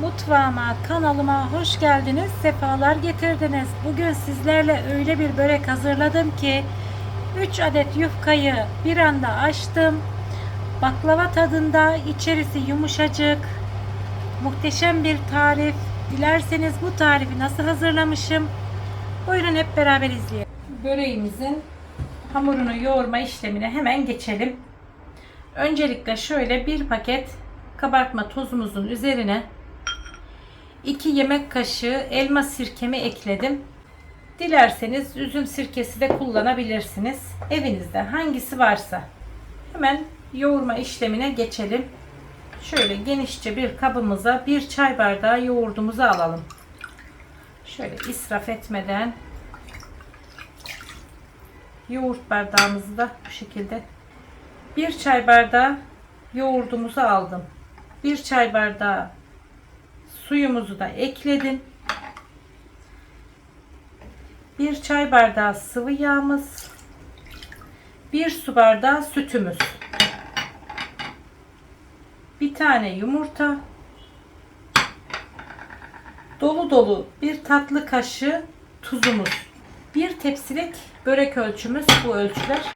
Mutfağıma, kanalıma hoş geldiniz, sefalar getirdiniz. Bugün sizlerle öyle bir börek hazırladım ki 3 adet yufkayı bir anda açtım. Baklava tadında, içerisi yumuşacık. Muhteşem bir tarif. Dilerseniz bu tarifi nasıl hazırlamışım? Buyurun hep beraber izleyelim. Böreğimizin hamurunu yoğurma işlemine hemen geçelim. Öncelikle şöyle bir paket kabartma tozumuzun üzerine 2 yemek kaşığı elma sirkemi ekledim. Dilerseniz üzüm sirkesi de kullanabilirsiniz. Evinizde hangisi varsa. Hemen yoğurma işlemine geçelim. Şöyle genişçe bir kabımıza bir çay bardağı yoğurdumuzu alalım. Şöyle israf etmeden yoğurt bardağımızı da bu şekilde bir çay bardağı yoğurdumuzu aldım. Bir çay bardağı suyumuzu da ekledim. Bir çay bardağı sıvı yağımız. Bir su bardağı sütümüz. Bir tane yumurta. Dolu dolu bir tatlı kaşığı tuzumuz. Bir tepsilik börek ölçümüz bu ölçüler.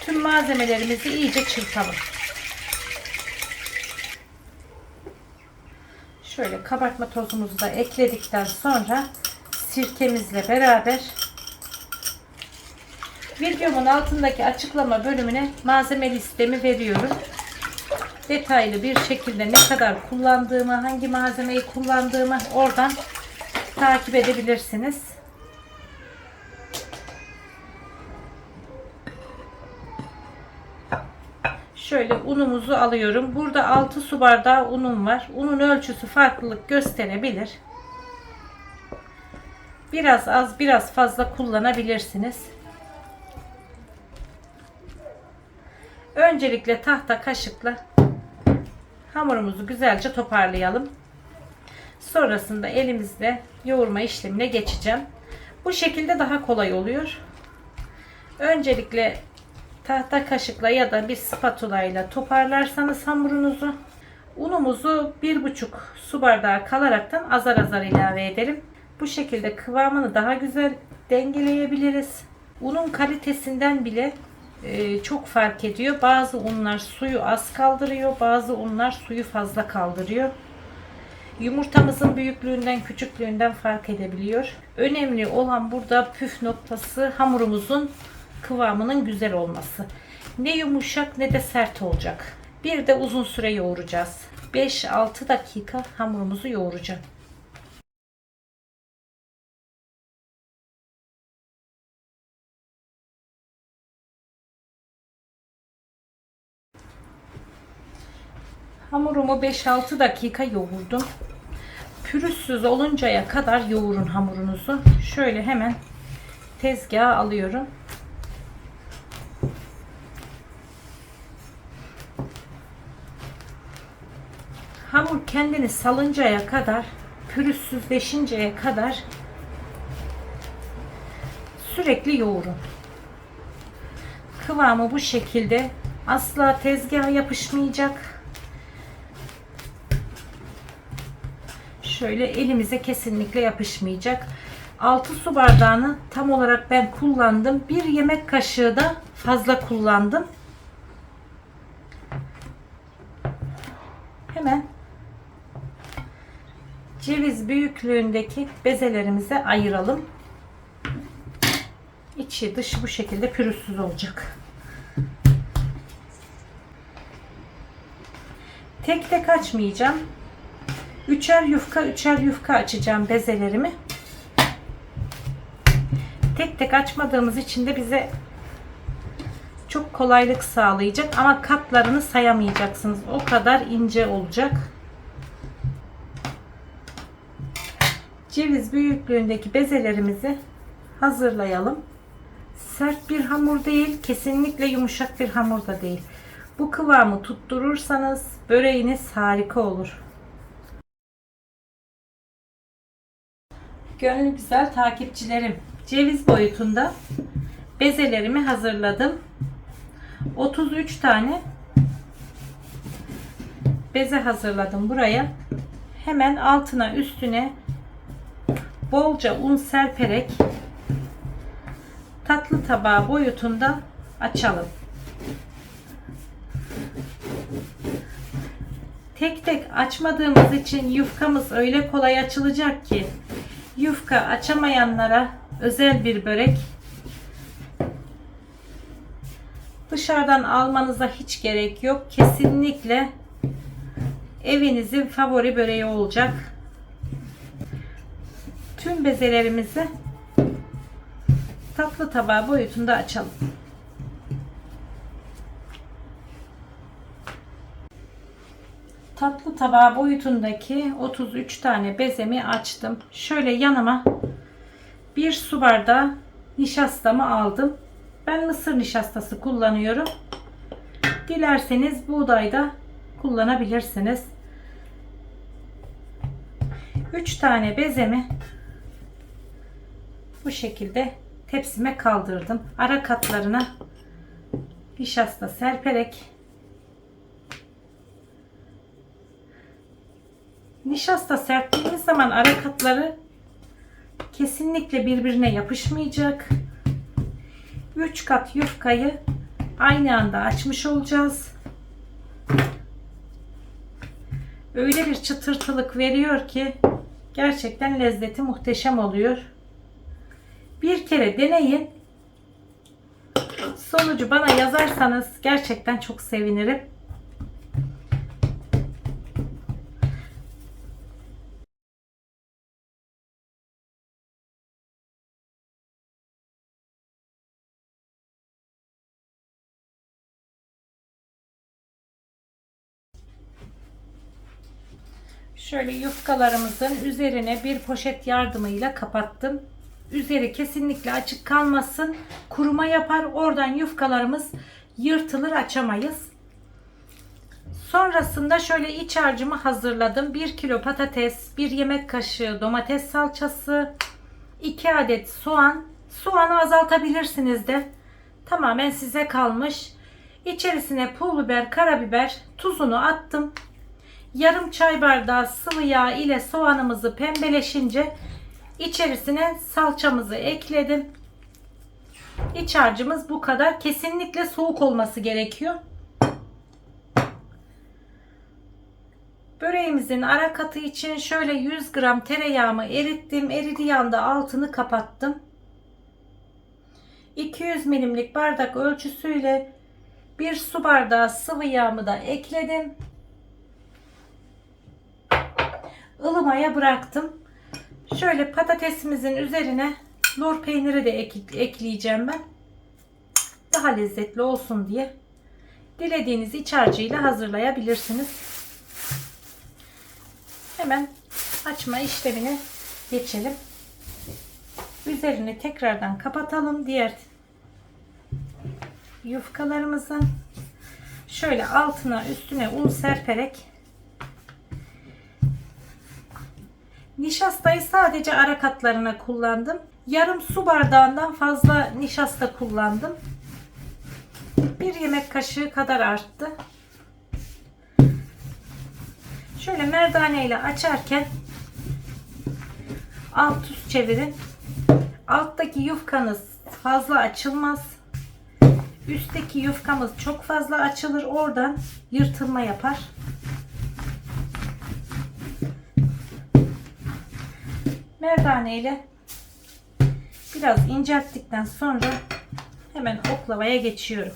Tüm malzemelerimizi iyice çırpalım. Şöyle kabartma tozumuzu da ekledikten sonra sirkemizle beraber videomun altındaki açıklama bölümüne malzeme listemi veriyorum. Detaylı bir şekilde ne kadar kullandığımı, hangi malzemeyi kullandığımı oradan takip edebilirsiniz. Şöyle unumuzu alıyorum. Burada 6 su bardağı unum var. Unun ölçüsü farklılık gösterebilir. Biraz az, biraz fazla kullanabilirsiniz. Öncelikle tahta kaşıkla hamurumuzu güzelce toparlayalım. Sonrasında elimizle yoğurma işlemine geçeceğim. Bu şekilde daha kolay oluyor. Öncelikle tahta kaşıkla ya da bir spatula ile toparlarsanız hamurunuzu unumuzu bir buçuk su bardağı kalaraktan azar azar ilave edelim. Bu şekilde kıvamını daha güzel dengeleyebiliriz. Unun kalitesinden bile e, çok fark ediyor. Bazı unlar suyu az kaldırıyor, bazı unlar suyu fazla kaldırıyor. Yumurtamızın büyüklüğünden, küçüklüğünden fark edebiliyor. Önemli olan burada püf noktası hamurumuzun kıvamının güzel olması. Ne yumuşak ne de sert olacak. Bir de uzun süre yoğuracağız. 5-6 dakika hamurumuzu yoğuracağım. Hamurumu 5-6 dakika yoğurdum. Pürüzsüz oluncaya kadar yoğurun hamurunuzu. Şöyle hemen tezgaha alıyorum. Hamur kendini salıncaya kadar, pürüzsüzleşinceye kadar sürekli yoğurun. Kıvamı bu şekilde asla tezgaha yapışmayacak. Şöyle elimize kesinlikle yapışmayacak. 6 su bardağını tam olarak ben kullandım. Bir yemek kaşığı da fazla kullandım. Hemen ceviz büyüklüğündeki bezelerimize ayıralım. İçi dışı bu şekilde pürüzsüz olacak. Tek tek açmayacağım. Üçer yufka üçer yufka açacağım bezelerimi. Tek tek açmadığımız için de bize çok kolaylık sağlayacak ama katlarını sayamayacaksınız. O kadar ince olacak. Ceviz büyüklüğündeki bezelerimizi hazırlayalım. Sert bir hamur değil, kesinlikle yumuşak bir hamur da değil. Bu kıvamı tutturursanız böreğiniz harika olur. Gönlü güzel takipçilerim. Ceviz boyutunda bezelerimi hazırladım. 33 tane beze hazırladım buraya. Hemen altına üstüne bolca un serperek tatlı tabağı boyutunda açalım. Tek tek açmadığımız için yufkamız öyle kolay açılacak ki yufka açamayanlara özel bir börek. Dışarıdan almanıza hiç gerek yok. Kesinlikle evinizin favori böreği olacak. Tüm bezelerimizi tatlı tabağı boyutunda açalım. Tatlı tabağı boyutundaki 33 tane bezemi açtım. Şöyle yanıma bir su bardağı nişastamı aldım. Ben mısır nişastası kullanıyorum. Dilerseniz buğday da kullanabilirsiniz. 3 tane bezemi bu şekilde tepsime kaldırdım. Ara katlarına nişasta serperek nişasta serptiğiniz zaman ara katları kesinlikle birbirine yapışmayacak. 3 kat yufkayı aynı anda açmış olacağız. Öyle bir çıtırtılık veriyor ki gerçekten lezzeti muhteşem oluyor. Bir kere deneyin. Sonucu bana yazarsanız gerçekten çok sevinirim. Şöyle yufkalarımızın üzerine bir poşet yardımıyla kapattım. Üzeri kesinlikle açık kalmasın. Kuruma yapar. Oradan yufkalarımız yırtılır açamayız. Sonrasında şöyle iç harcımı hazırladım. 1 kilo patates, 1 yemek kaşığı domates salçası, 2 adet soğan. Soğanı azaltabilirsiniz de. Tamamen size kalmış. İçerisine pul biber, karabiber, tuzunu attım. Yarım çay bardağı sıvı yağ ile soğanımızı pembeleşince içerisine salçamızı ekledim. İç harcımız bu kadar. Kesinlikle soğuk olması gerekiyor. Böreğimizin ara katı için şöyle 100 gram tereyağımı erittim. Eridiği anda altını kapattım. 200 milimlik bardak ölçüsüyle bir su bardağı sıvı yağımı da ekledim. ılımaya bıraktım. Şöyle patatesimizin üzerine lor peyniri de ek ekleyeceğim ben. Daha lezzetli olsun diye. Dilediğiniz iç harcıyla hazırlayabilirsiniz. Hemen açma işlemine geçelim. Üzerini tekrardan kapatalım. Diğer yufkalarımızın şöyle altına üstüne un serperek Nişastayı sadece ara katlarına kullandım. Yarım su bardağından fazla nişasta kullandım. Bir yemek kaşığı kadar arttı. Şöyle merdane ile açarken alt üst çevirin. Alttaki yufkanız fazla açılmaz. Üstteki yufkamız çok fazla açılır. Oradan yırtılma yapar. Merdane ile biraz incelttikten sonra hemen oklavaya geçiyorum.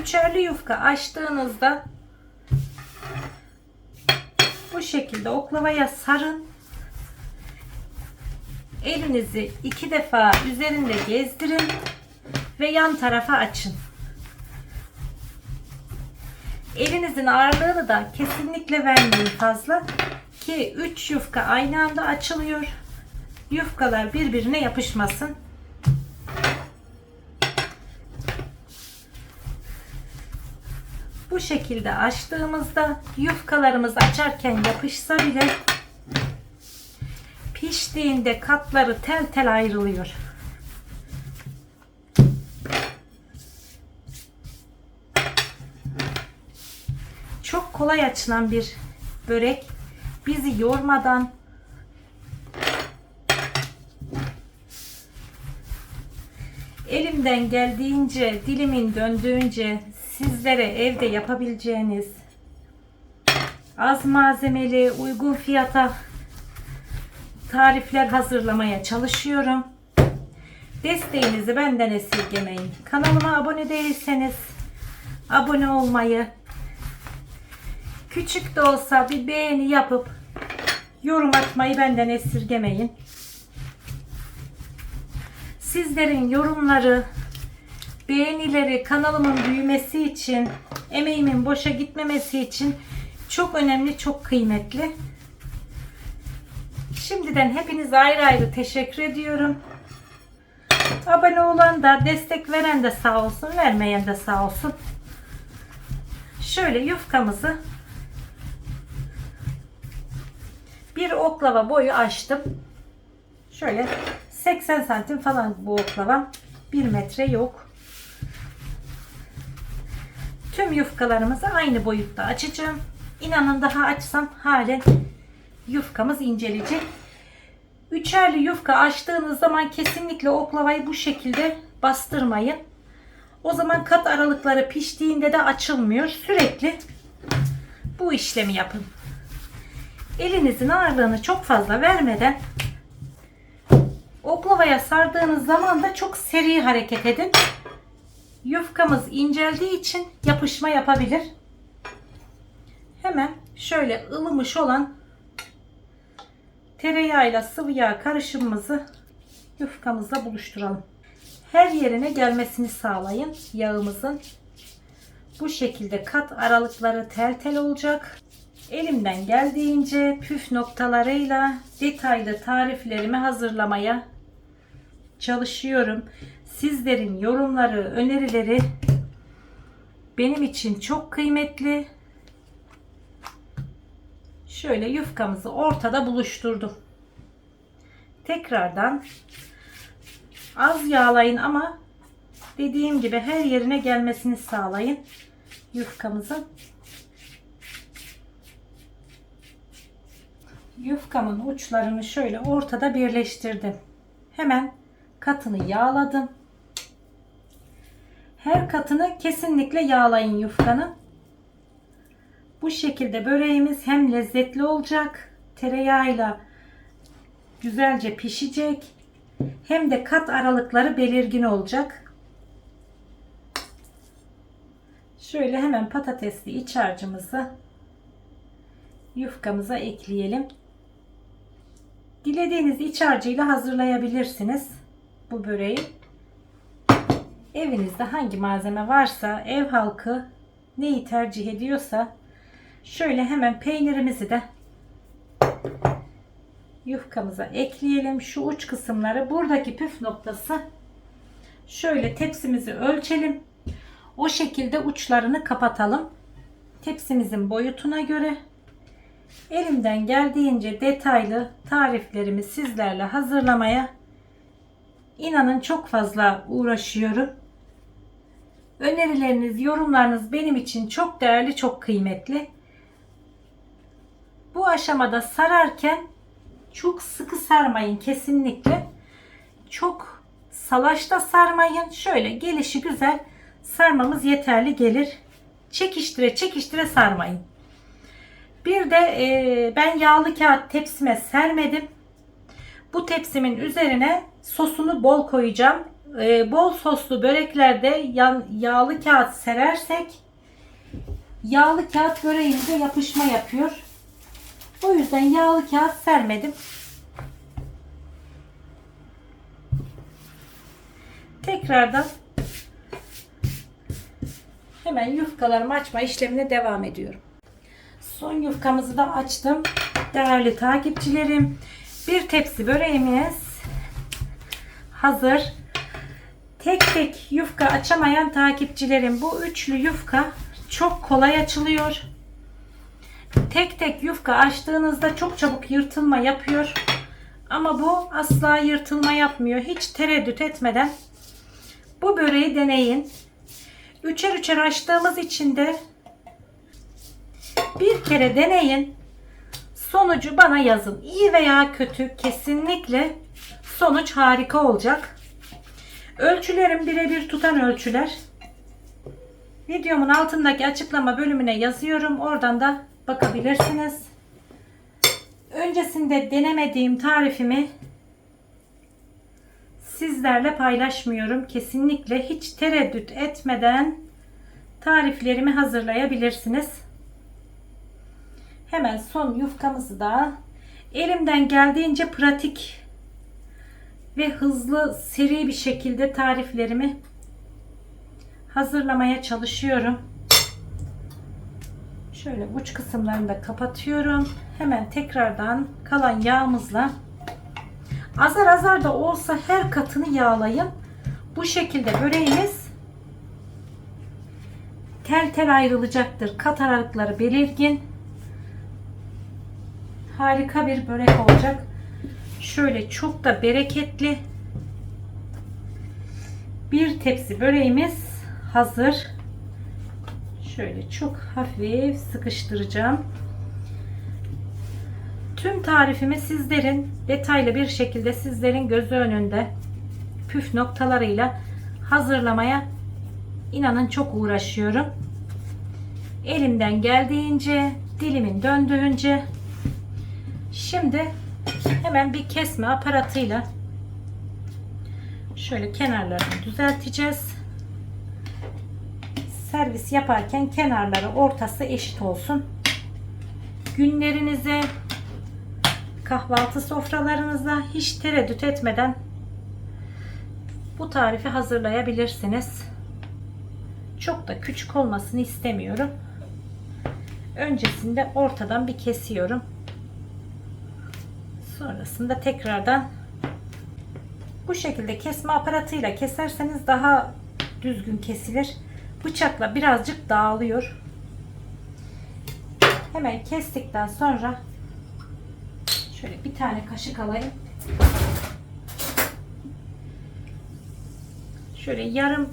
Üçerli yufka açtığınızda bu şekilde oklavaya sarın. Elinizi iki defa üzerinde gezdirin ve yan tarafa açın. Elinizin ağırlığını da kesinlikle vermeyin fazla ki 3 yufka aynı anda açılıyor. Yufkalar birbirine yapışmasın. Bu şekilde açtığımızda yufkalarımız açarken yapışsa bile piştiğinde katları tel tel ayrılıyor. kolay açılan bir börek. Bizi yormadan elimden geldiğince, dilimin döndüğünce sizlere evde yapabileceğiniz az malzemeli, uygun fiyata tarifler hazırlamaya çalışıyorum. Desteğinizi benden esirgemeyin. Kanalıma abone değilseniz abone olmayı, küçük de olsa bir beğeni yapıp yorum atmayı benden esirgemeyin. Sizlerin yorumları, beğenileri kanalımın büyümesi için, emeğimin boşa gitmemesi için çok önemli, çok kıymetli. Şimdiden hepinize ayrı ayrı teşekkür ediyorum. Abone olan da, destek veren de sağ olsun, vermeyen de sağ olsun. Şöyle yufkamızı bir oklava boyu açtım. Şöyle 80 santim falan bu oklava. 1 metre yok. Tüm yufkalarımızı aynı boyutta açacağım. İnanın daha açsam halen yufkamız inceleyecek. Üçerli yufka açtığınız zaman kesinlikle oklavayı bu şekilde bastırmayın. O zaman kat aralıkları piştiğinde de açılmıyor. Sürekli bu işlemi yapın. Elinizin ağırlığını çok fazla vermeden oklavaya sardığınız zaman da çok seri hareket edin. Yufkamız inceldiği için yapışma yapabilir. Hemen şöyle ılımış olan tereyağıyla sıvı yağ karışımımızı yufkamızla buluşturalım. Her yerine gelmesini sağlayın yağımızın. Bu şekilde kat aralıkları tel tel olacak. Elimden geldiğince püf noktalarıyla detaylı tariflerimi hazırlamaya çalışıyorum. Sizlerin yorumları, önerileri benim için çok kıymetli. Şöyle yufkamızı ortada buluşturdum. Tekrardan az yağlayın ama dediğim gibi her yerine gelmesini sağlayın yufkamızın. Yufkamın uçlarını şöyle ortada birleştirdim. Hemen katını yağladım. Her katını kesinlikle yağlayın yufkanın. Bu şekilde böreğimiz hem lezzetli olacak, tereyağıyla güzelce pişecek, hem de kat aralıkları belirgin olacak. Şöyle hemen patatesli iç harcımızı yufkamıza ekleyelim. Dilediğiniz iç harcıyla hazırlayabilirsiniz bu böreği. Evinizde hangi malzeme varsa, ev halkı neyi tercih ediyorsa şöyle hemen peynirimizi de yufkamıza ekleyelim. Şu uç kısımları buradaki püf noktası şöyle tepsimizi ölçelim. O şekilde uçlarını kapatalım. Tepsimizin boyutuna göre elimden geldiğince detaylı tariflerimi sizlerle hazırlamaya inanın çok fazla uğraşıyorum. Önerileriniz, yorumlarınız benim için çok değerli, çok kıymetli. Bu aşamada sararken çok sıkı sarmayın kesinlikle. Çok salaşta sarmayın. Şöyle gelişi güzel sarmamız yeterli gelir. Çekiştire çekiştire sarmayın. Bir de e, ben yağlı kağıt tepsime sermedim. Bu tepsimin üzerine sosunu bol koyacağım. E, bol soslu böreklerde yan, yağlı kağıt serersek yağlı kağıt böreğimize yapışma yapıyor. O yüzden yağlı kağıt sermedim. Tekrardan hemen yufkalarımı açma işlemine devam ediyorum. Son yufkamızı da açtım. Değerli takipçilerim, bir tepsi böreğimiz hazır. Tek tek yufka açamayan takipçilerim bu üçlü yufka çok kolay açılıyor. Tek tek yufka açtığınızda çok çabuk yırtılma yapıyor. Ama bu asla yırtılma yapmıyor. Hiç tereddüt etmeden bu böreği deneyin. Üçer üçer açtığımız için de Bir kere deneyin. Sonucu bana yazın. İyi veya kötü kesinlikle sonuç harika olacak. Ölçülerim birebir tutan ölçüler. Videomun altındaki açıklama bölümüne yazıyorum. Oradan da bakabilirsiniz. Öncesinde denemediğim tarifimi sizlerle paylaşmıyorum. Kesinlikle hiç tereddüt etmeden tariflerimi hazırlayabilirsiniz. Hemen son yufkamızı da elimden geldiğince pratik ve hızlı seri bir şekilde tariflerimi hazırlamaya çalışıyorum. Şöyle uç kısımlarını da kapatıyorum. Hemen tekrardan kalan yağımızla azar azar da olsa her katını yağlayın. Bu şekilde böreğimiz tel tel ayrılacaktır. Kat aralıkları belirgin. Harika bir börek olacak. Şöyle çok da bereketli bir tepsi böreğimiz hazır. Şöyle çok hafif sıkıştıracağım. Tüm tarifimi sizlerin detaylı bir şekilde sizlerin gözü önünde püf noktalarıyla hazırlamaya inanın çok uğraşıyorum. Elimden geldiğince, dilimin döndüğünce şimdi hemen bir kesme aparatıyla şöyle kenarlarını düzelteceğiz. Servis yaparken kenarları ortası eşit olsun. Günlerinize kahvaltı sofralarınıza hiç tereddüt etmeden bu tarifi hazırlayabilirsiniz. Çok da küçük olmasını istemiyorum. Öncesinde ortadan bir kesiyorum. Sonrasında tekrardan bu şekilde kesme aparatıyla keserseniz daha düzgün kesilir. Bıçakla birazcık dağılıyor. Hemen kestikten sonra şöyle bir tane kaşık alayım. Şöyle yarım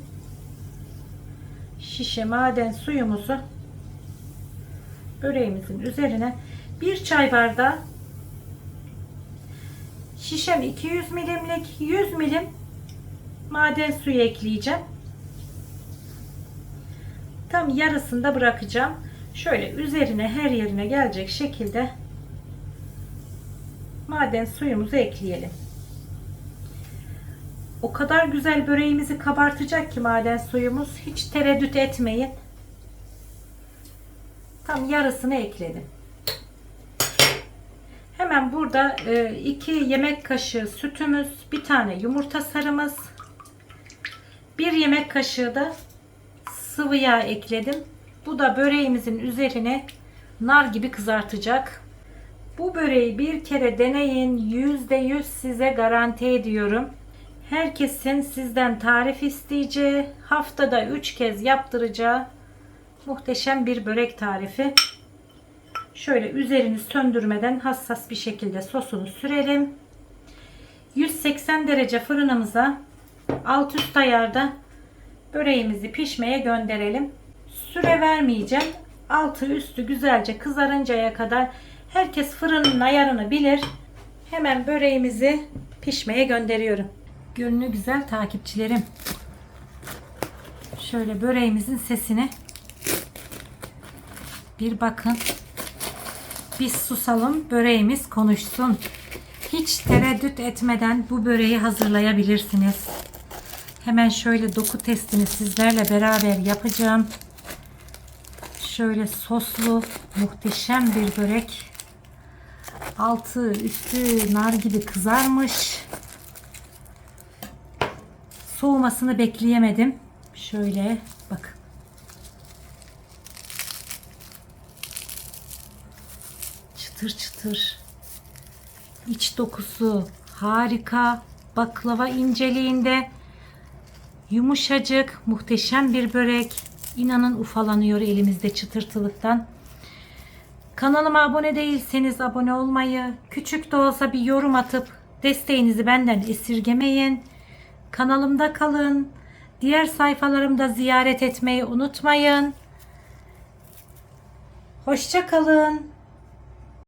şişe maden suyumuzu böreğimizin üzerine bir çay bardağı şişem 200 milimlik 100 milim maden suyu ekleyeceğim. Tam yarısında bırakacağım. Şöyle üzerine her yerine gelecek şekilde maden suyumuzu ekleyelim. O kadar güzel böreğimizi kabartacak ki maden suyumuz. Hiç tereddüt etmeyin. Tam yarısını ekledim. Burada 2 yemek kaşığı sütümüz, bir tane yumurta sarımız, 1 yemek kaşığı da sıvı yağ ekledim. Bu da böreğimizin üzerine nar gibi kızartacak. Bu böreği bir kere deneyin. %100 size garanti ediyorum. Herkesin sizden tarif isteyeceği, haftada 3 kez yaptıracağı muhteşem bir börek tarifi. Şöyle üzerini söndürmeden hassas bir şekilde sosunu sürelim. 180 derece fırınımıza alt üst ayarda böreğimizi pişmeye gönderelim. Süre vermeyeceğim. Altı üstü güzelce kızarıncaya kadar herkes fırının ayarını bilir. Hemen böreğimizi pişmeye gönderiyorum. Gönlü güzel takipçilerim. Şöyle böreğimizin sesine bir bakın. Biz susalım, böreğimiz konuşsun. Hiç tereddüt etmeden bu böreği hazırlayabilirsiniz. Hemen şöyle doku testini sizlerle beraber yapacağım. Şöyle soslu muhteşem bir börek. Altı üstü nar gibi kızarmış. Soğumasını bekleyemedim. Şöyle bakın. Çıtır çıtır. İç dokusu harika. Baklava inceliğinde. Yumuşacık, muhteşem bir börek. İnanın ufalanıyor elimizde çıtırtılıktan. Kanalıma abone değilseniz abone olmayı, küçük de olsa bir yorum atıp desteğinizi benden esirgemeyin. Kanalımda kalın. Diğer sayfalarımda ziyaret etmeyi unutmayın. Hoşça kalın.